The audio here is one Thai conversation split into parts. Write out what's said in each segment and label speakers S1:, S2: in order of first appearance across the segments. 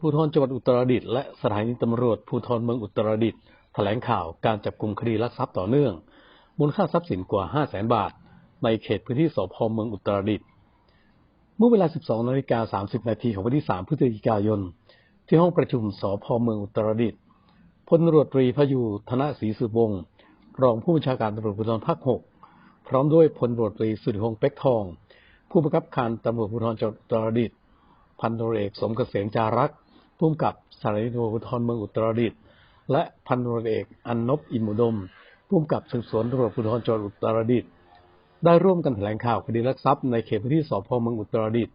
S1: ภูธรจังหวัดอุตรดิตถ์และสถานีตำรวจภูธรเมืองอุตรดิตถ์แถลงข่าวการจับกลุ่มคดีลักทรัพย์ต่อเนื่อง มูลค่าทรัพย์สินกว่า 5 0 0แสนบาท ในเขตพื้นที่สพเมืองอุตรดิตถ์เมื่อเวลา 12นาฬิกา30นาทีของวันที่ 3 พฤศจิกายน ที่ห้องประชุมสพเมืองอุตรดิตถ์พลตำรวจตรีพยูธนศรีสุวงศ์รองผู้บัญชาการตำรวจภูธรภาค 6 พร้อมด้วยพลตำรวจตรีสุริพงษ์เป็กทอง ผู้บังคับการตำรวจภูธรจังหวัดอุตรดิตถ์พันตำรวจเอกสมเกษมจารัก ษ์ผู้กำกับสถานีตำรวจภูธรเมืองอุตรดิตถ์และพันตำรวจเอกอันนบอินมุดมผู้กำกับสืบสวนตำรวจภูธรจังหวัดอุตรดิตถ์ได้ร่วมกันแถลงข่าวคดีลักทรัพย์ในเขตพื้นที่สพเมืองอุตรดิตถ์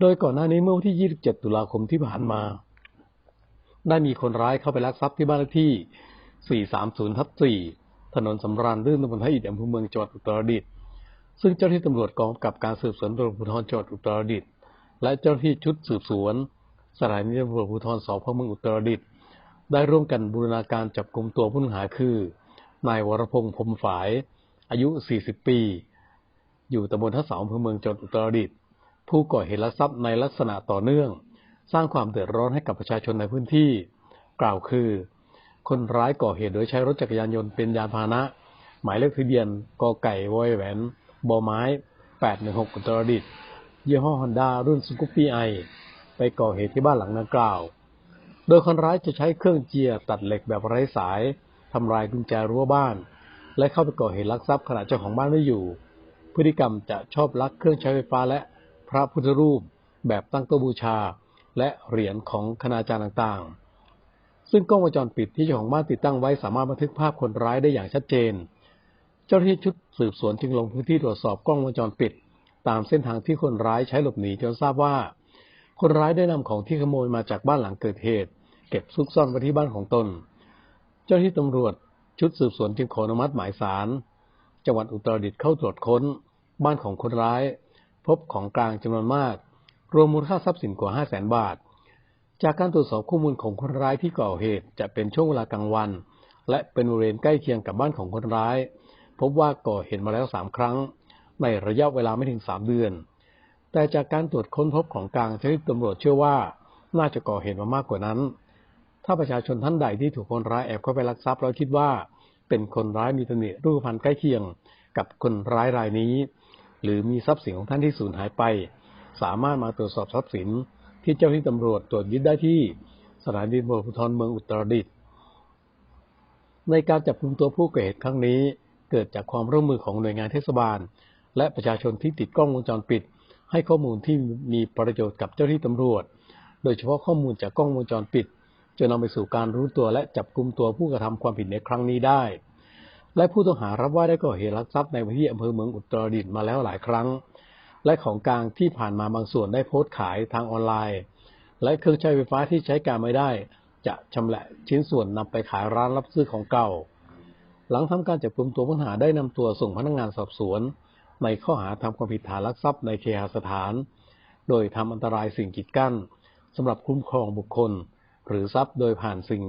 S1: โดยก่อนหน้านี้เมื่อวันที่ 27 ตุลาคมที่ผ่านมา ได้มีคนร้ายเข้าไปลักทรัพย์ที่บ้านเลขที่ 430ทับ4ถนนสำราญลื่นตำบลท่าอิฐอำเภอเมืองจังหวัดอุตรดิตถ์ซึ่งเจ้าหน้าที่ตำรวจกองกำกับการสืบสวนตำรวจภูธรจังหวัดอุตรดิตถ์และเจ้าหน้าที่ชุดสืบสวน สถานีตำรวจภูธรสพเมืองอุตรดิตถ์ได้ร่วมกันบูรณาการจับกลุ่มตัวผู้ต้องหาคือ นายวรพงษ์พรมฝาย อายุ 40 ปี อยู่ตำบลท่าเสาอำเภอเมืองจังหวัดอุตรดิตถ์ผู้ก่อเหตุลักทรัพย์ในลักษณะต่อเนื่อง สร้างความเดือดร้อนให้กับประชาชนในพื้นที่ กล่าวคือ คนร้ายก่อเหตุโดยใช้รถจักรยานยนต์เป็นยานพาหนะ หมายเลขทะเบียนกไก่วอยแหวนบอไม้ 816 อุตรดิตถ์ยี่ห้อฮอนด้ารุ่นสกูปปี้ไอ ไปก่อเหตุที่บ้านหลังดังกล่าว โดยคนร้ายจะใช้เครื่องเจียตัดเหล็กแบบไร้สายทำลายกุญแจรั้วบ้าน และเข้าไปก่อเหตุลักทรัพย์ขณะเจ้าของบ้านไม่อยู่ พฤติกรรมจะชอบลักเครื่องใช้ไฟฟ้าและพระพุทธรูป แบบตั้งโต๊ะบูชา และเหรียญของคณาจารย์ต่างๆ ซึ่งกล้องวงจรปิดที่เจ้าของบ้านติดตั้งไว้สามารถบันทึกภาพคนร้ายได้อย่างชัดเจน เจ้าหน้าที่ชุดสืบสวนจึงลงพื้นที่ตรวจสอบกล้องวงจรปิด ตามเส้นทางที่คนร้ายใช้หลบหนีจนทราบว่า คนร้ายได้นำของที่ขโมยมาจากบ้านหลังเกิดเหตุ เก็บซุกซ่อนไว้ที่บ้านของตน เจ้าหน้าที่ตำรวจชุดสืบสวนจึงขออนุมัติหมายสาร จังหวัดอุตรดิตถ์เข้าตรวจค้น บ้านของคนร้าย พบของกลางจำนวนมาก รวมมูลค่าทรัพย์สินกว่า5 0 0แสนบาท จากการตรวจสอบข้อมูลของคนร้ายที่ก่อเหตุ จะเป็นช่วงเวลากลางวัน และเป็นบริเวณใกล้เคียงกับบ้านของคนร้าย พบว่าก่อเหตุมาแล้วสามครั้ง ในระยะเวลาไม่ถึงสามเดือน แต่จากการตรวจค้นพบของกลางเจ้าหน้าที่ตำรวจเชื่อว่าน่าจะก่อเหตุมามากกว่านั้น ถ้าประชาชนท่านใดที่ถูกคนร้ายแอบเข้าไปลักทรัพย์แล้วคิดว่า เป็นคนร้ายมีตำหนิรูปพรรณใกล้เคียงกับคนร้ายรายนี้ หรือมีทรัพย์สินของท่านที่สูญหายไป สามารถมาตรวจสอบทรัพย์สิน ที่เจ้าหน้าที่ตำรวจตรวจยึดได้ที่สถานีตำรวจภูธรเมืองอุตรดิตถ์ในการจับกุมตัวผู้ก่อเหตุครั้งนี้ เกิดจากความร่วมมือของหน่วยงานเทศบาล และประชาชนที่ติดกล้องวงจรปิด ให้ข้อมูลที่มีประโยชน์กับเจ้าหน้าที่ตำรวจ โดยเฉพาะข้อมูลจากกล้องวงจรปิดจะนำไปสู่การรู้ตัวและจับกลุ่มตัวผู้กระทำความผิดในครั้งนี้ได้ และผู้ต้องหารับว่าได้ก่อเหตุลักทรัพย์ในพื้นที่อำเภอเมืองอุตรดิตถ์มาแล้วหลายครั้ง และของกลางที่ผ่านมาบางส่วนได้โพสต์ขายทางออนไลน์ และเครื่องใช้ไฟฟ้าที่ใช้การไม่ได้ จะชำแหละชิ้นส่วนนำไปขายร้านรับซื้อของเก่า หลังทำการจับกลุ่มตัวผู้ต้องหาได้นำตัวส่งพนักงานสอบสวน ในข้อหาทำความผิดฐานลักทรัพย์ในเคหสถาน โดยทำอันตรายสิ่งกีดกั้นสำหรับคุ้มครองบุคคล หรือทรัพย์โดยผ่านสิ่ง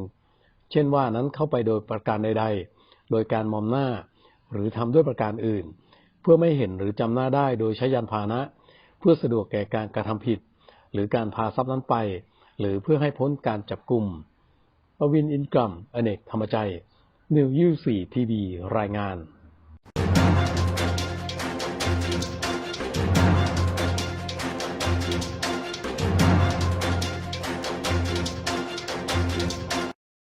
S1: เช่นว่านั้นเข้าไปโดยประการใด ๆ โดยการมอมหน้า หรือทำด้วยประการอื่น เพื่อไม่เห็นหรือจำหน้าได้โดยใช้ยานพาหนะ เพื่อสะดวกแก่การกระทำผิด หรือการพาทรัพย์นั้นไป หรือเพื่อให้พ้นการจับกลุ่มปวินอินกรัมอเนกธรรมใจนิวยูสี่ทีวีรายงาน